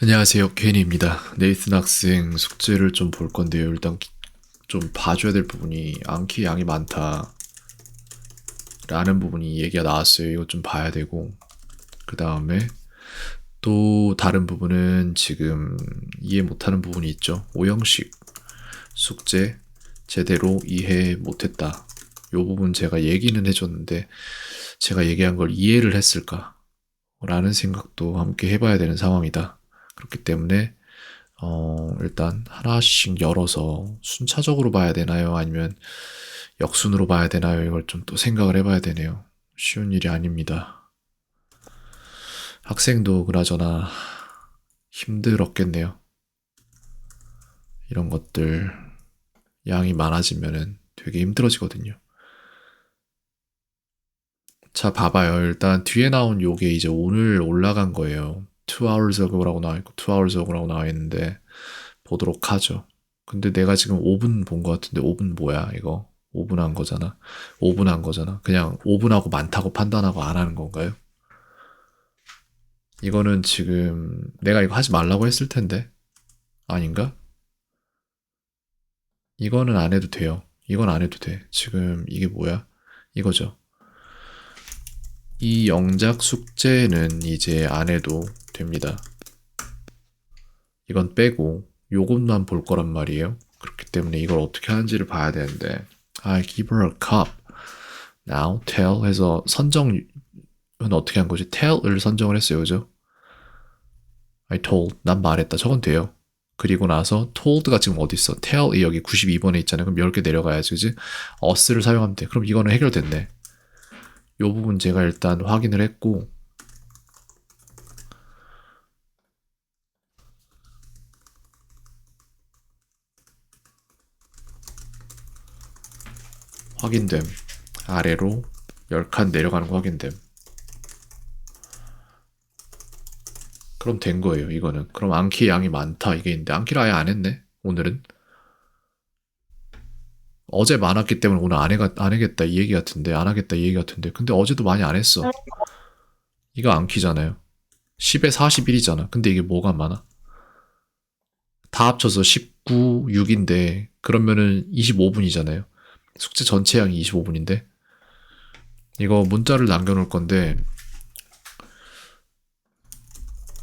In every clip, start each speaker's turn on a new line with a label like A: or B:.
A: 안녕하세요. 케인입니다. 네이슨 학생 숙제를 좀 볼 건데요. 일단 기- 좀 봐줘야 될 부분이 암기 양이 많다. 라는 부분이 얘기가 나왔어요. 이거 좀 봐야 되고. 그 다음에 또 다른 부분은 지금 이해 못하는 부분이 있죠. 오형식 숙제 제대로 이해 못했다. 요 부분 제가 얘기는 해줬는데 제가 얘기한 걸 이해를 했을까? 라는 생각도 함께 해봐야 되는 상황이다. 그렇기 때문에 어, 일단 하나씩 열어서 순차적으로 봐야 되나요? 아니면 역순으로 봐야 되나요? 이걸 좀 또 생각을 해봐야 되네요. 쉬운 일이 아닙니다. 학생도 그나저나 힘들었겠네요. 이런 것들 양이 많아지면은 되게 힘들어지거든요. 자, 봐봐요. 일단 뒤에 나온 요게 이제 오늘 올라간 거예요. 2 hours ago라고 나와 있고 2 hours ago라고 나와 있는데 보도록 하죠. 근데 내가 지금 5분 본 것 같은데 5분 뭐야 이거? 5분 한 거잖아. 5분 한 거잖아. 그냥 5분 하고 많다고 판단하고 안 하는 건가요? 이거는 지금 내가 이거 하지 말라고 했을 텐데 아닌가? 이거는 안 해도 돼요. 이건 안 해도 돼. 지금 이게 뭐야? 이거죠. 이 영작 숙제는 이제 안 해도 됩니다. 이건 빼고 요것만 볼 거란 말이에요. 그렇기 때문에 이걸 어떻게 하는지를 봐야 되는데 I give her a cup. Now tell 해서 선정은 어떻게 한 거지? tell을 선정을 했어요. 그죠? I told. 난 말했다. 저건 돼요. 그리고 나서 told가 지금 어디 있어? tell이 여기 92번에 있잖아요. 그럼 10개 내려가야지. 그지? us를 사용하면 돼. 그럼 이거는 해결됐네. 요 부분 제가 일단 확인을 했고 확인됨. 아래로 10칸 내려가는 거 확인됨. 그럼 된 거예요 이거는. 그럼 안키 양이 많다. 이게 있는데 안키를 아예 안 했네 오늘은. 어제 많았기 때문에 오늘 안, 해가, 안 하겠다 이 얘기 같은데 안 하겠다 이 얘기 같은데. 근데 어제도 많이 안 했어. 이거 안키잖아요. 10에 41이잖아. 근데 이게 뭐가 많아? 다 합쳐서 19, 6인데 그러면은 25분이잖아요 숙제 전체 양이 25분인데 이거 문자를 남겨놓을 건데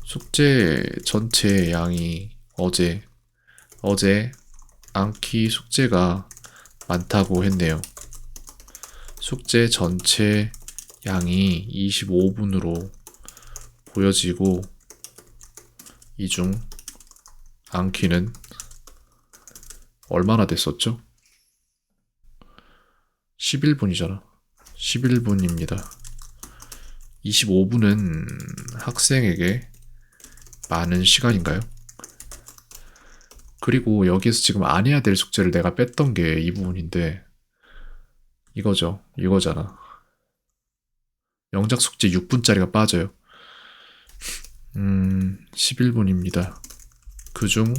A: 숙제 전체 양이 어제 어제 안키 숙제가 많다고 했네요. 숙제 전체 양이 25분으로 보여지고 이중 안키는 얼마나 됐었죠? 11분이잖아. 11분입니다. 25분은 학생에게 많은 시간인가요? 그리고 여기에서 지금 안 해야 될 숙제를 내가 뺐던 게 이 부분인데 이거죠. 이거잖아. 영작 숙제 6분짜리가 빠져요. 음, 11분입니다. 그중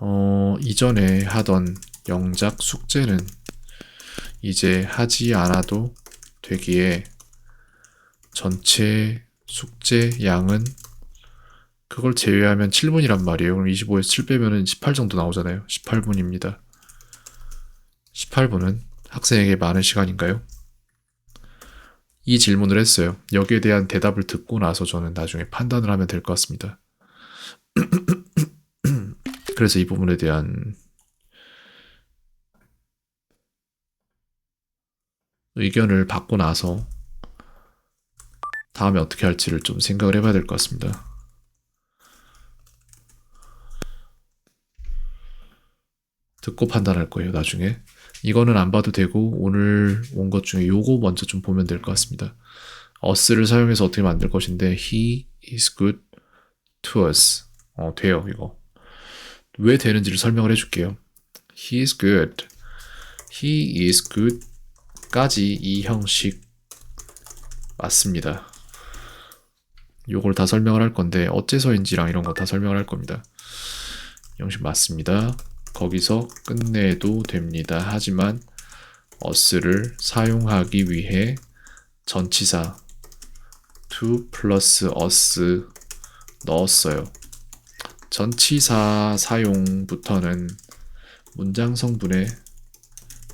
A: 어, 이전에 하던 영작 숙제는 이제 하지 않아도 되기에 전체 숙제 양은 그걸 제외하면 7분이란 말이에요. 그럼 25에서 7 빼면은 18 정도 나오잖아요. 18분입니다. 18분은 학생에게 많은 시간인가요? 이 질문을 했어요. 여기에 대한 대답을 듣고 나서 저는 나중에 판단을 하면 될 것 같습니다. 그래서 이 부분에 대한 의견을 받고 나서 다음에 어떻게 할지를 좀 생각을 해봐야 될 것 같습니다. 듣고 판단할 거예요, 나중에. 이거는 안 봐도 되고, 오늘 온 것 중에 요거 먼저 좀 보면 될 것 같습니다. us를 사용해서 어떻게 만들 것인데, he is good to us. 어, 돼요, 이거. 왜 되는지를 설명을 해줄게요. he is good. he is good 까지 이 형식 맞습니다. 요걸 다 설명을 할 건데, 어째서인지랑 이런 거 다 설명을 할 겁니다. 형식 맞습니다. 거기서 끝내도 됩니다. 하지만 us를 사용하기 위해 전치사 to 플러스 us 넣었어요. 전치사 사용부터는 문장 성분에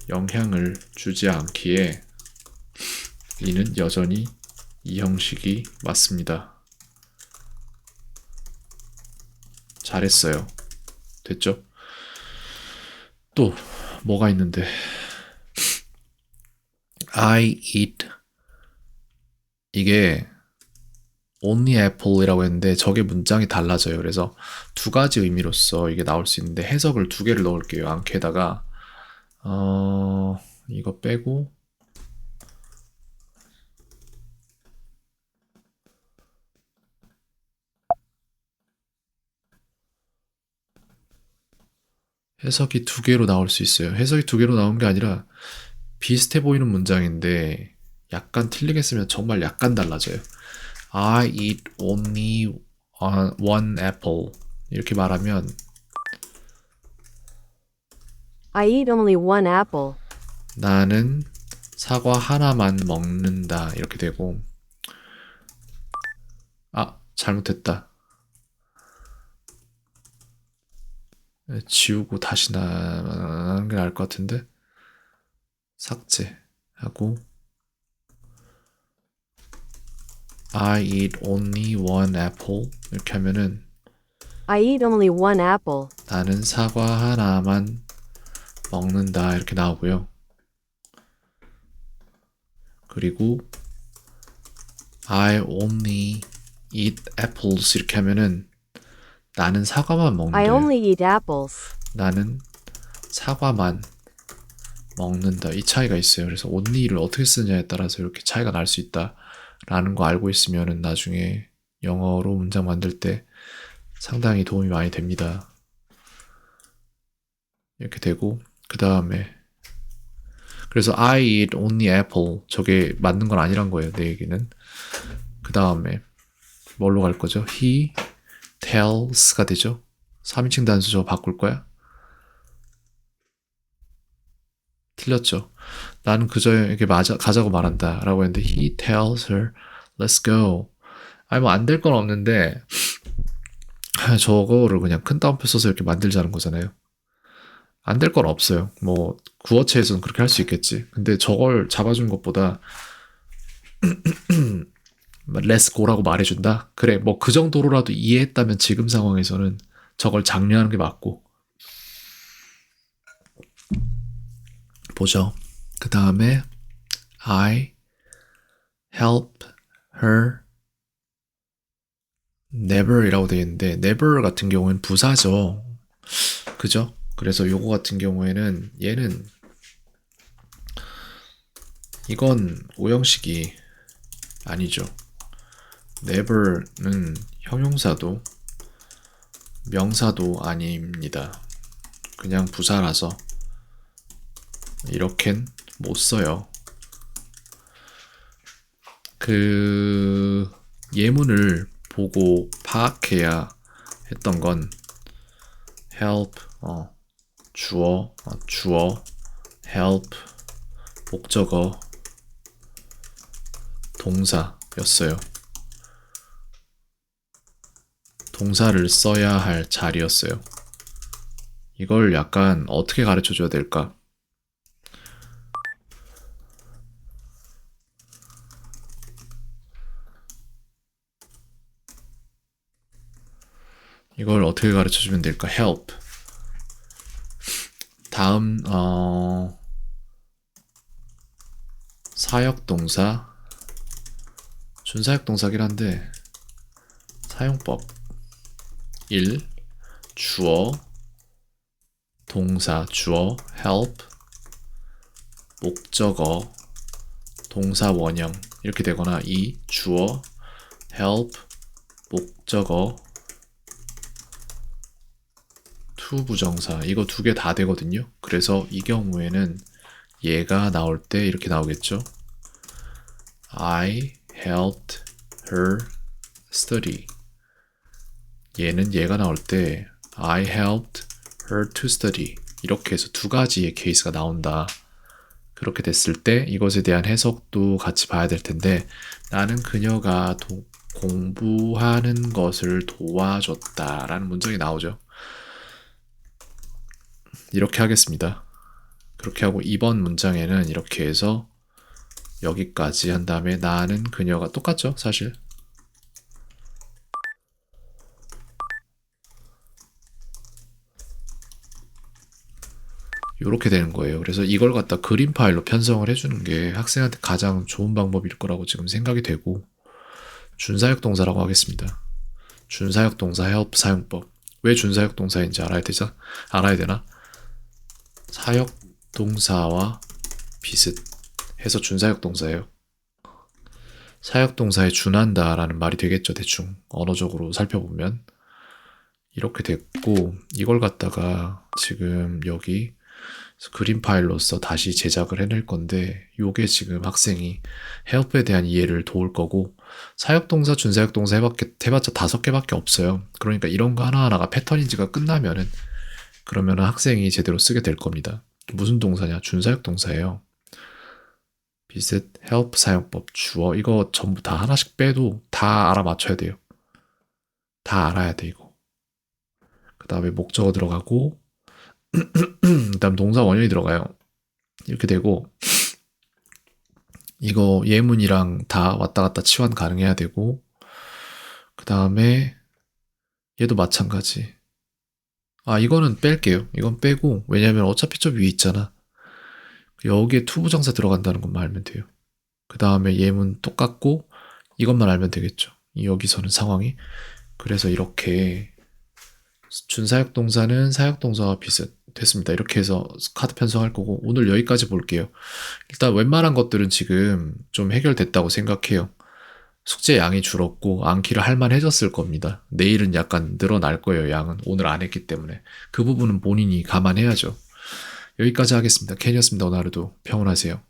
A: 영향을 주지 않기에 이는 여전히 이 형식이 맞습니다. 잘했어요. 됐죠? 또 뭐가 있는데 I eat 이게 only apple이라고 했는데 저게 문장이 달라져요. 그래서 두 가지 의미로서 이게 나올 수 있는데 해석을 두 개를 넣을게요. 안케다가 어 이거 빼고 해석이 두 개로 나올 수 있어요. 해석이 두 개로 나온 게 아니라 비슷해 보이는 문장인데 약간 틀리게 쓰면 정말 약간 달라져요. I eat only one apple. 이렇게 말하면
B: I eat only one apple.
A: 나는 사과 하나만 먹는다. 이렇게 되고 아, 잘못했다. 지우고 다시 나는 게 나을 것 같은데 삭제하고 I eat only one apple 이렇게 하면은
B: I eat only one apple.
A: 나는 사과 하나만 먹는다 이렇게 나오고요. 그리고 I only eat apples 이렇게 하면은 나는 사과만
B: I
A: 먹는다.
B: only eat apples.
A: 나는 사과만 먹는다. 이 차이가 있어요. 그래서 only를 어떻게 쓰느냐에 따라서 이렇게 차이가 날 수 있다라는 거 알고 있으면은 나중에 영어로 문장 만들 때 상당히 도움이 많이 됩니다. 이렇게 되고 그 다음에 그래서 I eat only apple 저게 맞는 건 아니란 거예요. 내 얘기는 그 다음에 뭘로 갈 거죠? He tells가 되죠. 3인칭 단수 저거 바꿀 거야? 틀렸죠. 나는 그저에게 맞아, 가자고 말한다. 라고 했는데, he tells her, let's go. 아니, 뭐, 안 될 건 없는데, 저거를 그냥 큰 따옴표 써서 이렇게 만들자는 거잖아요. 안 될 건 없어요. 뭐, 구어체에서는 그렇게 할 수 있겠지. 근데 저걸 잡아준 것보다, let's go라고 말해준다? 그래, 뭐, 그 정도로라도 이해했다면 지금 상황에서는 저걸 장려하는 게 맞고, 보죠. 그 다음에 I help her never이라고 되어 있는데 never 같은 경우에는 부사죠. 그죠? 그래서 요거 같은 경우에는 얘는 이건 오형식이 아니죠. never는 형용사도 명사도 아닙니다. 그냥 부사라서 이렇겐 못 써요. 그 예문을 보고 파악해야 했던 건 help 어, 주어 어, 주어 help 목적어 동사였어요. 동사를 써야 할 자리였어요. 이걸 약간 어떻게 가르쳐 줘야 될까? 이걸 어떻게 가르쳐 주면 될까? help. 다음 어 사역 동사. 준사역 동사긴 한데 사용법. 1 주어. 동사 주어. help. 목적어. 동사 원형. 이렇게 되거나 2 주어. help. 목적어 to 부정사 이거 두 개 다 되거든요. 그래서 이 경우에는 얘가 나올 때 이렇게 나오겠죠. I helped her study. 얘는 얘가 나올 때 I helped her to study. 이렇게 해서 두 가지의 케이스가 나온다. 그렇게 됐을 때 이것에 대한 해석도 같이 봐야 될 텐데 나는 그녀가 도, 공부하는 것을 도와줬다라는 문장이 나오죠. 이렇게 하겠습니다. 그렇게 하고 이번 문장에는 이렇게 해서 여기까지 한 다음에 나는 그녀가 똑같죠, 사실. 이렇게 되는 거예요. 그래서 이걸 갖다 그림 파일로 편성을 해주는 게 학생한테 가장 좋은 방법일 거라고 지금 생각이 되고 준사역 동사라고 하겠습니다. 준사역 동사 help 사용법. 왜 준사역 동사인지 알아야 되죠? 알아야 되나? 사역 동사와 비슷해서 준사역 동사예요. 사역 동사에 준한다라는 말이 되겠죠, 대충 언어적으로 살펴보면 이렇게 됐고 이걸 갖다가 지금 여기 그림 파일로서 다시 제작을 해낼 건데 요게 지금 학생이 헤어프에 대한 이해를 도울 거고 사역동사, 준사역동사 해봤, 해봤자 다섯 개밖에 없어요. 그러니까 이런 거 하나하나가 패턴인지가 끝나면은 그러면 학생이 제대로 쓰게 될 겁니다. 무슨 동사냐? 준사역 동사예요. 비슷, help 사용법, 주어 이거 전부 다 하나씩 빼도 다 알아맞혀야 돼요. 다 알아야 돼 이거. 그 다음에 목적어 들어가고 그다음 동사 원형이 들어가요. 이렇게 되고 이거 예문이랑 다 왔다 갔다 치환 가능해야 되고 그 다음에 얘도 마찬가지. 아 이거는 뺄게요. 이건 빼고 왜냐면 어차피 저 위에 있잖아. 여기에 투부정사 들어간다는 것만 알면 돼요. 그 다음에 예문 똑같고 이것만 알면 되겠죠. 여기서는 상황이 그래서 이렇게 준사역 동사는 사역 동사와 비슷 됐습니다. 이렇게 해서 카드 편성할 거고 오늘 여기까지 볼게요. 일단 웬만한 것들은 지금 좀 해결됐다고 생각해요. 숙제 양이 줄었고 암기를 할만해졌을 겁니다. 내일은 약간 늘어날 거예요. 양은 오늘 안 했기 때문에 그 부분은 본인이 감안해야죠. 여기까지 하겠습니다. 캔이었습니다. 오늘 하루도 평온하세요.